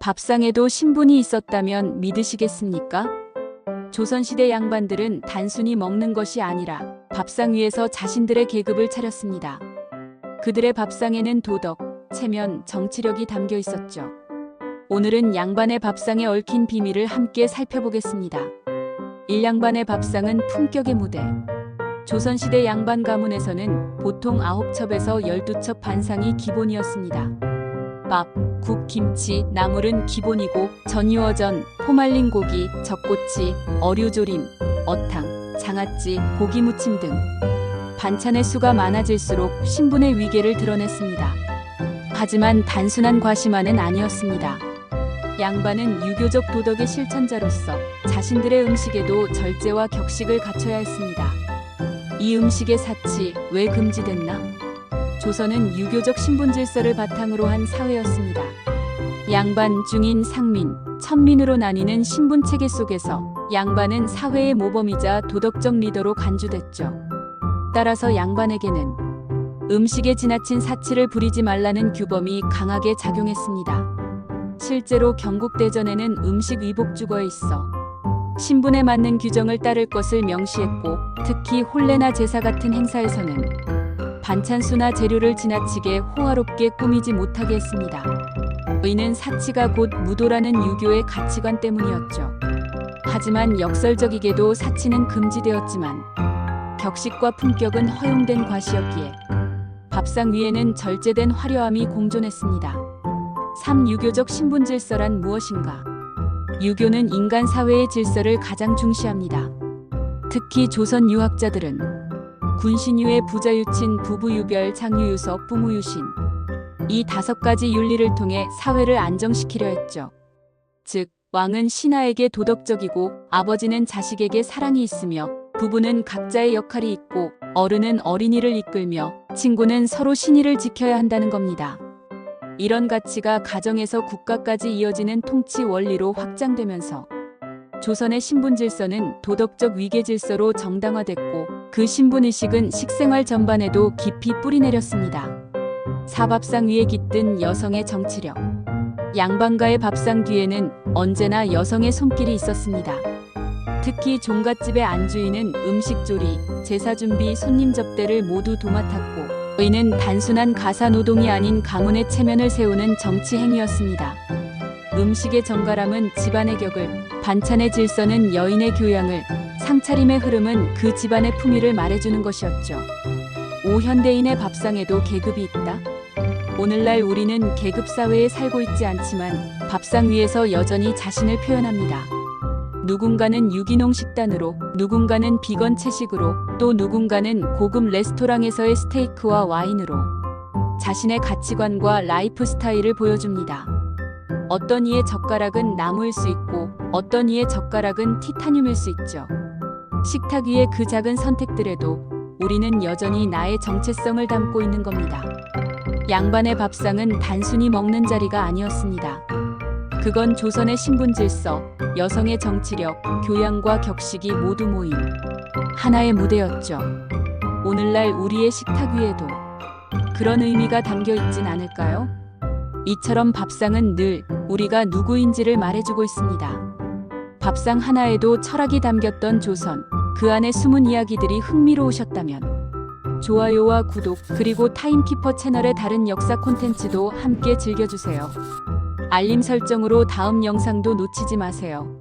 밥상에도 신분이 있었다면 믿으시겠습니까? 조선시대 양반들은 단순히 먹는 것이 아니라 밥상 위에서 자신들의 계급을 차렸습니다. 그들의 밥상에는 도덕, 체면, 정치력이 담겨 있었죠. 오늘은 양반의 밥상에 얽힌 비밀을 함께 살펴보겠습니다. 일양반의 밥상은 품격의 무대. 조선시대 양반 가문에서는 보통 9첩에서 12첩 반상이 기본이었습니다. 밥, 국, 김치, 나물은 기본이고 전유어전, 포말린 고기, 젖꼬치, 어류조림, 어탕, 장아찌, 고기 무침 등 반찬의 수가 많아질수록 신분의 위계를 드러냈습니다. 하지만 단순한 과시만은 아니었습니다. 양반은 유교적 도덕의 실천자로서 자신들의 음식에도 절제와 격식을 갖춰야 했습니다. 이 음식의 사치 왜 금지됐나? 조선은 유교적 신분 질서를 바탕으로 한 사회였습니다. 양반, 중인, 상민, 천민으로 나뉘는 신분 체계 속에서 양반은 사회의 모범이자 도덕적 리더로 간주됐죠. 따라서 양반에게는 음식에 지나친 사치를 부리지 말라는 규범이 강하게 작용했습니다. 실제로 경국대전에는 음식 위복주거에 있어 신분에 맞는 규정을 따를 것을 명시했고 특히 혼례나 제사 같은 행사에서는 반찬수나 재료를 지나치게 호화롭게 꾸미지 못하게 했습니다. 이는 사치가 곧 무도라는 유교의 가치관 때문이었죠. 하지만 역설적이게도 사치는 금지되었지만 격식과 품격은 허용된 과시였기에 밥상 위에는 절제된 화려함이 공존했습니다. 3. 유교적 신분 질서란 무엇인가? 유교는 인간 사회의 질서를 가장 중시합니다. 특히 조선 유학자들은 군신유의 부자유친, 부부유별, 장유유서, 부무유신 이 다섯 가지 윤리를 통해 사회를 안정시키려 했죠. 즉, 왕은 신하에게 도덕적이고 아버지는 자식에게 사랑이 있으며 부부는 각자의 역할이 있고 어른은 어린이를 이끌며 친구는 서로 신의를 지켜야 한다는 겁니다. 이런 가치가 가정에서 국가까지 이어지는 통치 원리로 확장되면서 조선의 신분 질서는 도덕적 위계 질서로 정당화됐고 그 신분 의식은 식생활 전반에도 깊이 뿌리내렸습니다. 사밥상 위에 깃든 여성의 정치력. 양반가의 밥상 뒤에는 언제나 여성의 손길이 있었습니다. 특히 종갓집의 안주인은 음식 조리, 제사 준비, 손님 접대를 모두 도맡았고 이는 단순한 가사 노동이 아닌 가문의 체면을 세우는 정치 행위였습니다. 음식의 정갈함은 집안의 격을, 반찬의 질서는 여인의 교양을, 상차림의 흐름은 그 집안의 품위를 말해주는 것이었죠. 오 현대인의 밥상에도 계급이 있다. 오늘날 우리는 계급 사회에 살고 있지 않지만 밥상 위에서 여전히 자신을 표현합니다. 누군가는 유기농 식단으로, 누군가는 비건 채식으로, 또 누군가는 고급 레스토랑에서의 스테이크와 와인으로 자신의 가치관과 라이프 스타일을 보여줍니다. 어떤 이의 젓가락은 나무일 수 있고 어떤 이의 젓가락은 티타늄일 수 있죠. 식탁 위의 그 작은 선택들에도 우리는 여전히 나의 정체성을 담고 있는 겁니다. 양반의 밥상은 단순히 먹는 자리가 아니었습니다. 그건 조선의 신분 질서, 여성의 정치력, 교양과 격식이 모두 모인 하나의 무대였죠. 오늘날 우리의 식탁 위에도 그런 의미가 담겨 있진 않을까요? 이처럼 밥상은 늘 우리가 누구인지를 말해주고 있습니다. 밥상 하나에도 철학이 담겼던 조선, 그 안의 숨은 이야기들이 흥미로우셨다면 좋아요와 구독, 그리고 타임키퍼 채널의 다른 역사 콘텐츠도 함께 즐겨주세요. 알림 설정으로 다음 영상도 놓치지 마세요.